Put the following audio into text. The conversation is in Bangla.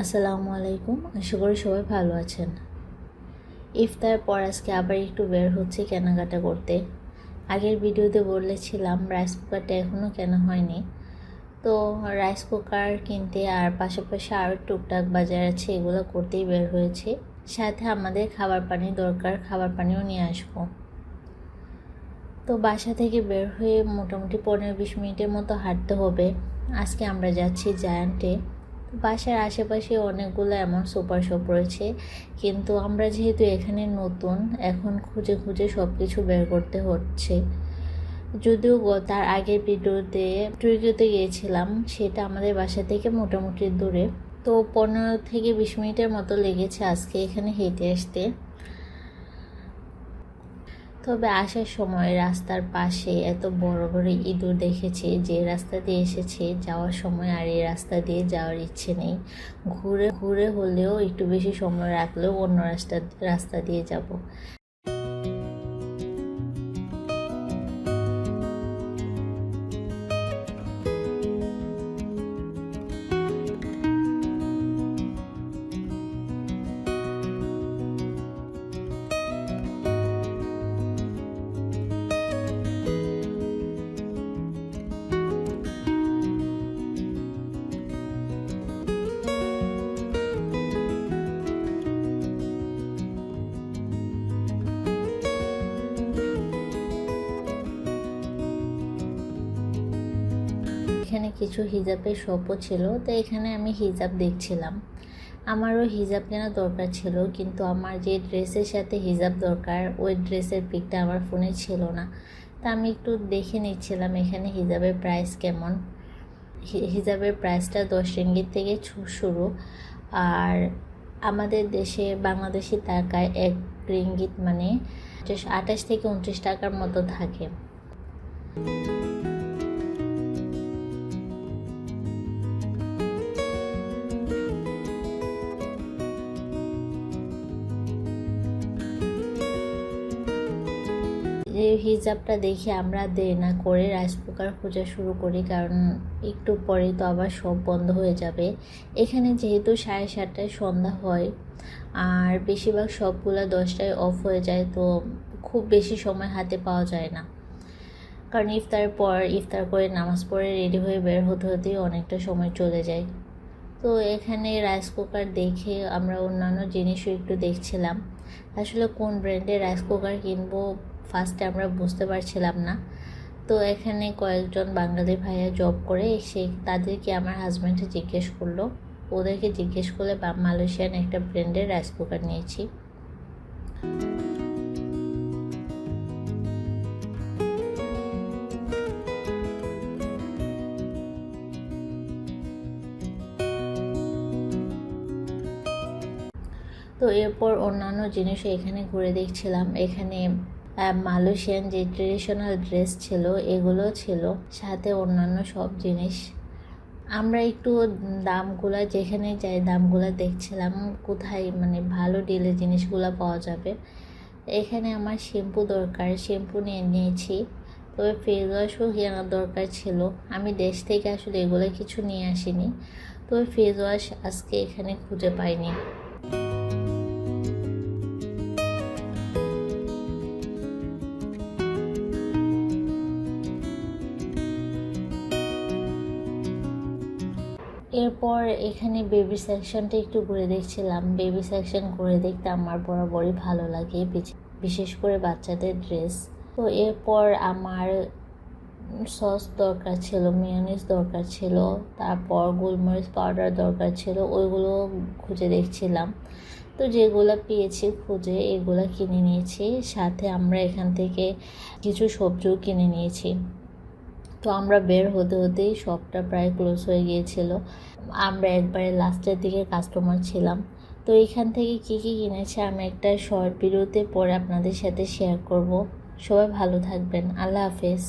আসসালামু আলাইকুম। আশা করি সবাই ভালো আছেন। ইফতার পর আজকে আবার একটু বের হচ্ছে কেনাকাটা করতে। আগের ভিডিওতে বলেছিলাম রাইস কুকারটা এখনও কেনা হয়নি। তো রাইস কুকার কিনতে আর পাশাপাশি আরও টুকটাক বাজার আছে, এগুলো করতেই বের হয়েছে। সাথে আমাদের খাবার পানি দরকার, খাবার পানিও নিয়ে আসব। তো বাসা থেকে বের হয়ে মোটামুটি পনেরো বিশ মিনিটের মতো হাঁটতে হবে। আজকে আমরা যাচ্ছি জায়ান্টে বাসার আশেপাশে অনেকগুলো এমন সুপার শপ রয়েছে, কিন্তু আমরা যেহেতু এখানে নতুন, এখন খুঁজে খুঁজে সব কিছু বের করতে হচ্ছে। যদিও তার আগের ভিডিওতে টুইকিওতে গিয়েছিলাম, সেটা আমাদের বাসা থেকে মোটামুটি দূরে। তো পনেরো থেকে বিশ মিনিটের মতো লেগেছে আজকে এখানে হেঁটে আসতে। তবে আসার সময় রাস্তার পাশে এত বড় বড় ইঁদুর দেখেছে যে রাস্তা দিয়ে এসেছে। যাওয়ার সময় আর এই রাস্তা দিয়ে যাওয়ার ইচ্ছে নেই। ঘুরে ঘুরে হলেও একটু বেশি সময় রাখলেও অন্য রাস্তা রাস্তা দিয়ে যাব। এখানে কিছু হিজাবের শপও ছিল, তো এখানে আমি হিজাব দেখছিলাম। আমারও হিজাব কেনার দরকার ছিল, কিন্তু আমার যে ড্রেসের সাথে হিজাব দরকার, ওই ড্রেসের পিকটা আমার ফোনে ছিল না। তা আমি একটু দেখে নিচ্ছিলাম এখানে হিজাবের প্রাইস কেমন। হিজাবের প্রাইসটা দশ রিঙ্গিত থেকে শুরু। আর আমাদের দেশে বাংলাদেশি টাকায় এক রিঙ্গিত মানে আঠাশ থেকে উনত্রিশ টাকার মতো থাকে। এই হিজাবটা দেখে আমরা দেরি না করে রাইস কুকার খোঁজা শুরু করি, কারণ একটু পরে তো আবার সব বন্ধ হয়ে যাবে। এখানে যেহেতু সাড়ে সাতটায় সন্ধ্যা হয় আর বেশিরভাগ সবগুলো দশটায় অফ হয়ে যায়, তো খুব বেশি সময় হাতে পাওয়া যায় না। কারণ ইফতার পর, ইফতার করে নামাজ পড়ে রেডি হয়ে বের হতে হতেই অনেকটা সময় চলে যায়। তো এখানে রাইস কুকার দেখে আমরা অন্যান্য জিনিসও একটু দেখছিলাম। আসলে কোন ব্র্যান্ডের রাইস কুকার কিনবো ফার্স্টে আমরা বুঝতে পারছিলাম না। তো এখানে কয়েকজন বাঙালি ভাইয়া জব করে সে তাদেরকে আমার হাজব্যান্ডে জিজ্ঞেস করল। ওদেরকে জিজ্ঞেস করলে মালয়েশিয়ান একটা ব্র্যান্ডের রাইস কুকার নিয়েছি। তো এরপর অন্যান্য জিনিসও এখানে ঘুরে দেখছিলাম। এখানে মালয়েশিয়ান যে ট্রেডিশনাল ড্রেস ছিল, এগুলো ছিল সাথে অন্যান্য সব জিনিস। আমরা একটু দামগুলা, যেখানে যাই দামগুলা দেখছিলাম, কোথায় মানে ভালো ডিলে জিনিসগুলো পাওয়া যাবে। এখানে আমার শ্যাম্পু দরকার, শ্যাম্পু নিয়ে নিয়েছি। তবে ফেস ওয়াশও কেনার দরকার ছিল। আমি দেশ থেকে আসলে এগুলো কিছু নিয়ে আসিনি। তবে ফেস ওয়াশ আজকে এখানে খুঁজে পাইনি। এরপর এখানে বেবি সেকশনটা একটু ঘুরে দেখছিলাম। বেবি সেকশন ঘুরে দেখতে আমার বরাবরই ভালো লাগে বিশেষ করে বাচ্চাদের ড্রেস তো এরপর আমার সস দরকার ছিল মিয়োনিজ দরকার ছিল, তারপর গোলমরিচ পাউডার দরকার ছিল, ওইগুলো খুঁজে দেখছিলাম। তো যেগুলো পেয়েছি খুঁজে এগুলো কিনে নিয়েছি, সাথে আমরা এখান থেকে কিছু সবজিও কিনে নিয়েছি। তো আমরা বের হতে হতেই শপটা প্রায় ক্লোজ হয়ে গিয়েছিল। আমরা একবারে লাস্টের দিকে কাস্টমার ছিলাম। তো এখান থেকে কি কি কিনেছে আমি একটা শর্ট ভিডিওতে পরে আপনাদের সাথে শেয়ার করব। সবাই ভালো থাকবেন। আল্লাহ হাফেজ।